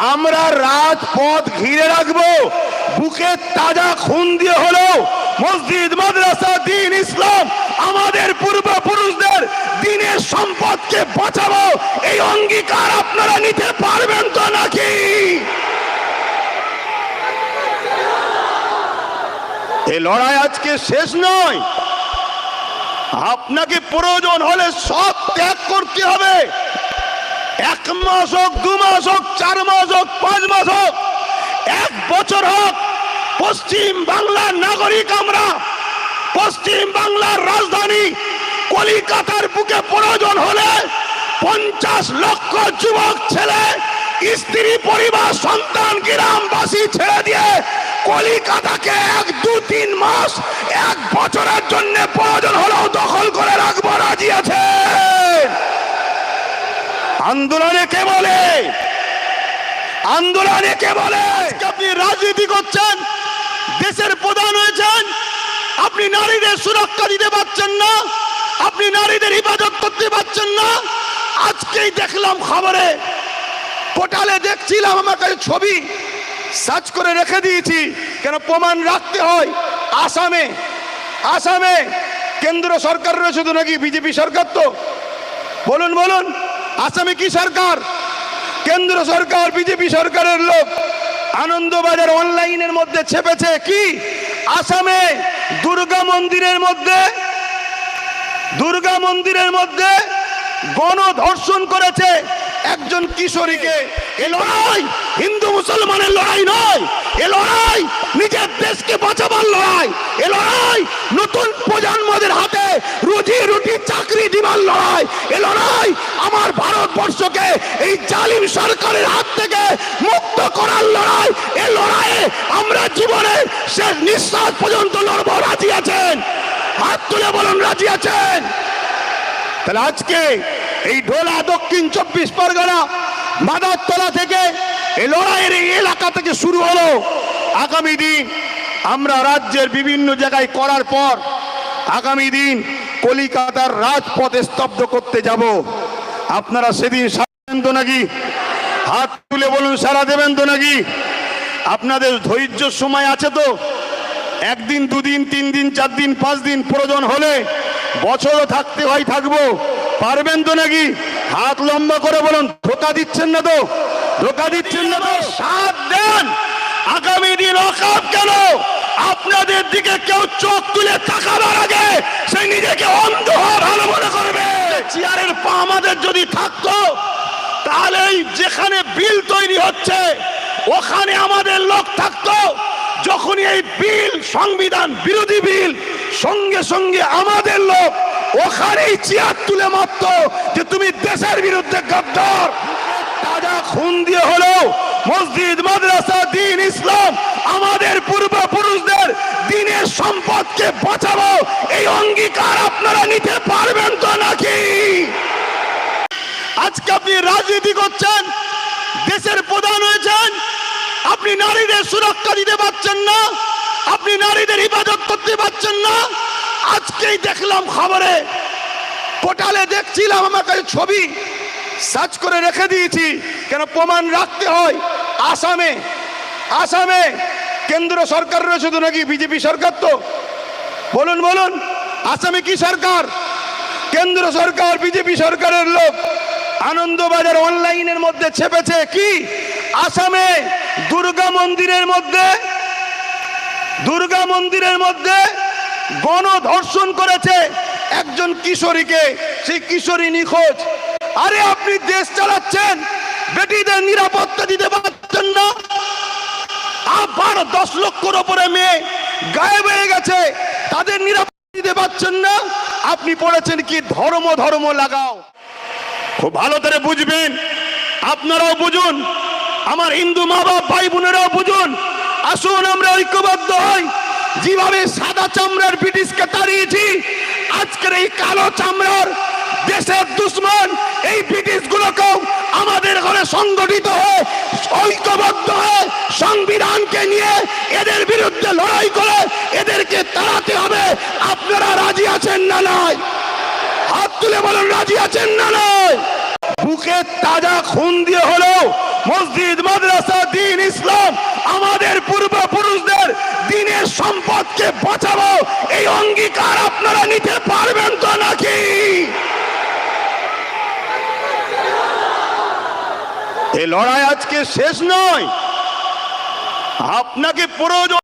আমরা রাজপথ ঘিরে রাখব। বুকে তাজা খুন দিয়ে হলো মসজিদ, মাদ্রাসা, দিন ইসলাম আমাদের পূর্বপুরুষদের দিনের সম্পদকে বাঁচাবো। এই অঙ্গীকার আপনারা নিতে পারবেন তো নাকি? এই লড়াই আজকে শেষ নয়। আপনাকে প্রয়োজন হলে সব ত্যাগ করতে হবে। এক মাস হোক, দু মাস হোক, চার মাস হোক, পাঁচ মাস হোক, এক বছর হোক, পশ্চিম বাংলার নাগরিক আমরা, পশ্চিম বাংলার রাজধানী কলিকাতার বুকে প্রয়োজন হলে পঞ্চাশ লক্ষ যুবক ছেলে, স্ত্রী, পরিবার, সন্তান, গ্রামবাসী ছেড়ে দিয়ে কলিকাতাকে এক দু তিন মাস, এক বছরের জন্য প্রয়োজন হলেও দখল করে রাখব, রাজি আছে? আন্দোলনে কে বলে? আন্দোলনে কে বলে? আপনি রাজনীতি করছেন, দেশের প্রধান হয়েছেন, আপনি নারীদের সুরক্ষা দিতে পারছেন না, আপনি নারীদের হিফাজত করতে পারছেন না। আজকেই দেখলাম খবরে, পোর্টালে দেখছিলাম আমার কাছে ছবি সার্চ করে রেখে দিয়েছি, কেন প্রমাণ রাখতে হয় আসামে। আসামে কেন্দ্র সরকার রয়েছে তো নাকি, বিজেপি সরকার তো? বলুন বলুন। আসামে কি সরকার? কেন্দ্র সরকার, বিজেপি সরকারের লোক আনন্দবাজার অনলাইনের মধ্যে ছেপেছে কি? আসামে দুর্গা মন্দিরের মধ্যে, দুর্গা মন্দিরের মধ্যে গণধর্ষণ করেছে। একজন কিশোরীকে, এ লড়াই হিন্দু মুসলমানের লড়াই নয়। এ লড়াই নিজের দেশকে বাঁচাবার লড়াই। এ লড়াই নতুন প্রজন্মদের হাতে রুজি রুটি চাকরি দিবার লড়াই। এ লড়াই আমার ভারতবর্ষকে এই জালিম সরকারের হাত থেকে মুক্ত করার লড়াই। এ লড়াইয়ে আমরা জীবনের শেষ নিঃশ্বাস পর্যন্ত লড়বো। রাজি আছেন? হাত তুলে বলুন, রাজি আছেন? তাহলে আজকে এই ঢোলা দক্ষিণ চব্বিশ পরগনা, মাদারতলা থেকে এই লড়াইয়ের এই এলাকা থেকে শুরু হলো। আগামী দিন আমরা রাজ্যের বিভিন্ন জায়গায় করার পর আগামী দিন কলিকাতার রাজপথে স্তব্ধ করতে যাব। আপনারা সেদিন সারা দেবেন তো নাকি? হাত তুলে বলুন সারা দেবেন তো নাকি? আপনাদের ধৈর্য সময় আছে তো? একদিন, দুদিন, তিন দিন, চার দিন, পাঁচ দিন প্রয়োজন হলে বছরও থাকতে হয়, থাকব। পারবেন তো নাকি? হাত লম্বা করে বলুন, ধোকা দিচ্ছেন না তো? ধোকা দিচ্ছেন না তো? সাত দেন। আগামী দিন অকাপ কেন? আপনাদের দিকে কেউ চোখ তুলে তাকাবার আগে সে নিজেকে অন্ধ হওয়া ভালো মনে করবে। চেয়ারের পা আমাদের যদি থাকতো তাহলে যেখানে বিল তৈরি হচ্ছে, ওখানে আমাদের লোক থাকতো। যখনই এই বিল, সংবিধান বিরোধী বিল সঙ্গে সঙ্গে আমাদের লোক ওখানেই চেয়ার তুলে মারত যে তুমি দেশের বিরুদ্ধে গদ্দার। তাজা খুন দিয়ে হলো মসজিদ, মাদ্রাসা, দিন ইসলাম, আমাদের পূর্বপুরুষদের দিনের সম্পদকে বাঁচাবো, এই অঙ্গীকার আপনারা নিতে পারবেন তো নাকি? আজকে আপনি রাজনীতি করছেন, দেশের প্রধান হয়েছেন, আপনি নারীদের সুরক্ষা দিতে পারছেন না আপনি নারীদের হিফাজত করতে পারছেন না? আজকেই দেখলাম খবরে, পোর্টালে দেখছিলাম আমার কাছে ছবি সার্চ করে রেখে দিয়েছি, কেন প্রমাণ রাখতে হয় আসামে। আসামে কেন্দ্র সরকার রয়েছে তো নাকি বিজেপি সরকার তো? বলুন বলুন, আসামে কি সরকার? কেন্দ্র সরকার, বিজেপি সরকারের লোক আনন্দবাজার অনলাইনের মধ্যে ছেপেছে কি? আসামে দুর্গা মন্দিরের মধ্যে দুর্গা মন্দিরের মধ্যে গণধর্ষণ করেছে একজন কিশোরীকে, সেই কিশোরী নিখোঁজ। আরে আপনি দেশ চালাচ্ছেন বেটিদের নিরাপত্তা দিতে পারছেন না। আবার দশ লক্ষর ওপরে মেয়ে গায়েব হয়ে গেছে, তাদের নিরাপত্তা দিতে পারছেন না। আপনি পড়েছেন কি, ধর্ম ধর্ম লাগাও। খুব ভালো করে বুঝবেন, আপনারাও বুঝুন, আমার হিন্দু মা বাপ ভাই বোনেরাও বুঝুন। আসুন আমরা ঐক্যবদ্ধ হই। যেভাবে সাদা চামড়ার ব্রিটিশকে তাড়িয়েছি, আজকের এই কালো চামড়ার দেশের দুশ্মন এই ব্রিটিশ গুলোকেও আমাদের ঘরে সংগঠিত হয়ে, ঐক্যবদ্ধ হয়ে, সংবিধানকে নিয়ে এদের বিরুদ্ধে লড়াই করে এদেরকে তাড়াতে হবে। আপনারা রাজি আছেন না নয় হাত তুলে বলুন, রাজি আছেন না নয় বুকে তাজা খুন দিয়ে হলেও মসজিদ মাদ্রাসা দিন ইসলাম আমাদের পূর্বপুরুষদের দিনের সম্পদকে বাঁচাবো এই অঙ্গীকার আপনারা নিতে পারবেন তো নাকি? এই লড়াই আজকে শেষ নয়। আপনাকে প্রয়োজন